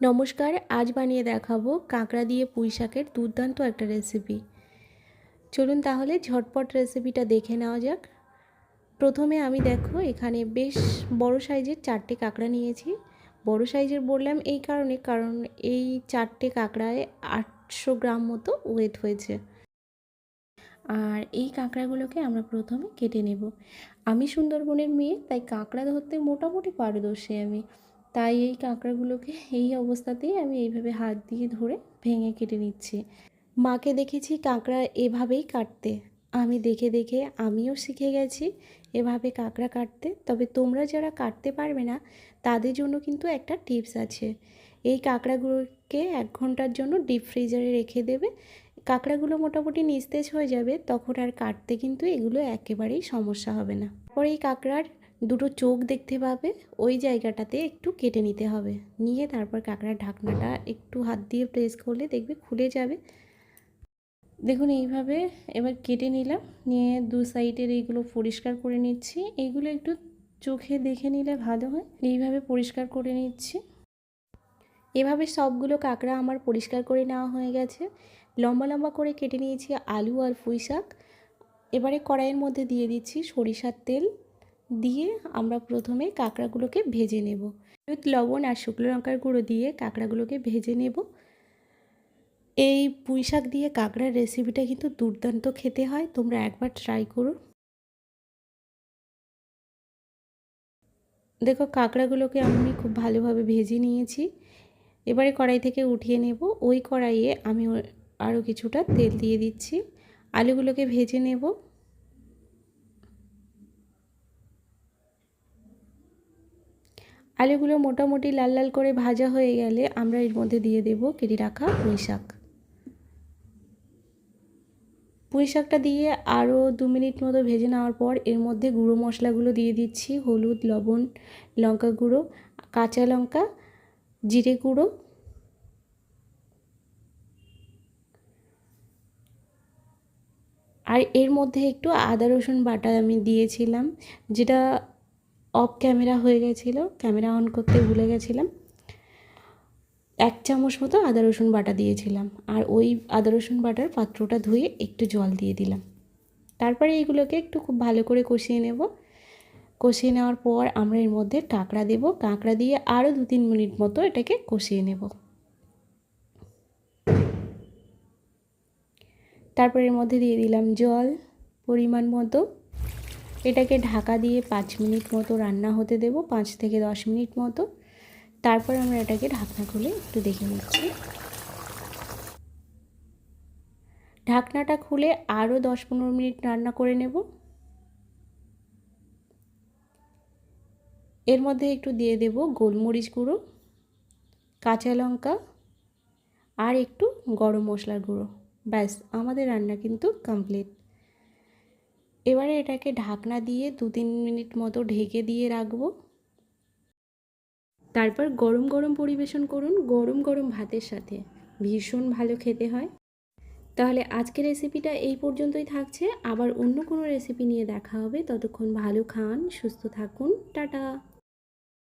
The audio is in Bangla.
নমস্কার, আজ বানিয়ে দেখাবো কাঁকড়া দিয়ে পুঁই শাকের দুর্দান্ত একটা রেসিপি চলুন তাহলে ঝটপট রেসিপিটা দেখে নেওয়া যাক। প্রথমে আমি দেখো, এখানে বেশ বড় সাইজের চারটে কাঁকড়া নিয়েছি। বড় সাইজের বললাম এই কারণে, কারণ এই চারটে কাঁকড়ায় আটশো গ্রাম মতো ওয়েট হয়েছে। আর এই কাঁকড়াগুলোকে আমরা প্রথমে কেটে নেব। আমি সুন্দরবনের মেয়ে, তাই কাঁকড়া ধরতে মোটামুটি পারদর্শী আমি। তাই এই কাঁকড়াগুলোকে এই অবস্থাতেই আমি এইভাবে হাত দিয়ে ধরে ভেঙে কেটে নিচ্ছি। মাকে দেখেছি কাঁকড়া এভাবেই কাটতে। আমি দেখে দেখে আমিও শিখে গেছি এভাবে কাঁকড়া কাটতে। তবে তোমরা যারা কাটতে পারবে না, তাদের জন্য কিন্তু একটা টিপস আছে। এই কাঁকড়াগুলোকে এক ঘণ্টার জন্য ডিপ ফ্রিজারে রেখে দেবে। কাঁকড়াগুলো মোটামুটি নিস্তেজ হয়ে যাবে, তখন আর কাটতে কিন্তু এগুলো একেবারেই সমস্যা হবে না। পরে এই কাঁকড়ার দুটো চোখ দেখতে পাবে, ওই জায়গাটাতে একটু কেটে নিতে হবে। নিয়ে তারপর কাঁকড়ার ঢাকনাটা একটু হাত দিয়ে প্রেস করলে দেখবে খুলে যাবে। দেখুন এইভাবে এবার কেটে নিলাম, নিয়ে দু সাইডের এইগুলো পরিষ্কার করে নিচ্ছি। এইগুলো একটু চোখে দেখে নিলে ভালো হয়। এইভাবে পরিষ্কার করে নিচ্ছি। এভাবে সবগুলো কাঁকড়া আমার পরিষ্কার করে নেওয়া হয়ে গেছে। লম্বা লম্বা করে কেটে নিয়েছি আলু আর পুঁই শাক। এবারে কড়াইয়ের মধ্যে দিয়ে দিচ্ছি সরিষার তেল। দিয়ে আমরা প্রথমে কাঁকড়াগুলোকে ভেজে নেব। হলুদ, লবণ আর শুকনো লঙ্কার গুঁড়ো দিয়ে কাঁকড়াগুলোকে ভেজে নেব। এই পুঁই শাক দিয়ে কাঁকড়ার রেসিপিটা কিন্তু দুর্দান্ত খেতে হয়, তোমরা একবার ট্রাই করো। দেখো, কাঁকড়াগুলোকে আমি খুব ভালোভাবে ভেজে নিয়েছি। এবারে কড়াই থেকে উঠিয়ে নেব। ওই কড়াইয়ে আমি আরও কিছুটা তেল দিয়ে দিচ্ছি। আলুগুলোকে ভেজে নেব। আলুগুলো মোটামুটি লাল লাল করে ভাজা হয়ে গেলে আমরা এর মধ্যে দিয়ে দেব কেটে রাখা পুঁই শাক। পুঁই শাকটা দিয়ে আরও দু মিনিট মতো ভেজে নেওয়ার পর এর মধ্যে গুঁড়ো মশলাগুলো দিয়ে দিচ্ছি, হলুদ, লবণ, লঙ্কা গুঁড়ো, কাঁচা লঙ্কা, জিরে গুঁড়ো। আর এর মধ্যে একটু আদা রসুন বাটা আমি দিয়েছিলাম, যেটা অফ ক্যামেরা হয়ে গেছিল, ক্যামেরা অন করতে ভুলে গেছিলাম। এক চামচ মতো আদা, রসুন বাটা দিয়েছিলাম আর ওই আদা, রসুন বাটার পাত্রটা ধুয়ে একটু জল দিয়ে দিলাম। তারপরে এইগুলোকে একটু খুব ভালো করে কষিয়ে নেব। কষিয়ে নেওয়ার পর আমরা এর মধ্যে কাঁকড়া দেব। কাঁকড়া দিয়ে আরও দু তিন মিনিট মতো এটাকে কষিয়ে নেব। তারপর এর মধ্যে দিয়ে দিলাম জল, পরিমাণ মতো। এটাকে ঢাকা দিয়ে পাঁচ মিনিট মতো রান্না হতে দেব, পাঁচ থেকে দশ মিনিট মতো। তারপর আমরা এটাকে ঢাকনা খুলে একটু দেখে নিচ্ছি। ঢাকনাটা খুলে আরও দশ পনেরো মিনিট রান্না করে নেব। এর মধ্যে একটু দিয়ে দেব গোলমরিচ গুঁড়ো, কাঁচা লঙ্কা আর একটু গরম মশলার গুঁড়ো। ব্যাস, আমাদের রান্না কিন্তু কমপ্লিট। এবারে এটাকে ঢাকনা দিয়ে দু তিন মিনিট মতো ঢেকে দিয়ে রাখব। তারপর গরম গরম পরিবেশন করুন, গরম গরম ভাতের সাথে। ভীষণ ভালো খেতে হয়। তাহলে আজকের রেসিপিটা এই পর্যন্তই থাকছে। আবার অন্য কোনো রেসিপি নিয়ে দেখা হবে। ততক্ষণ ভালো খান, সুস্থ থাকুন। টাটা!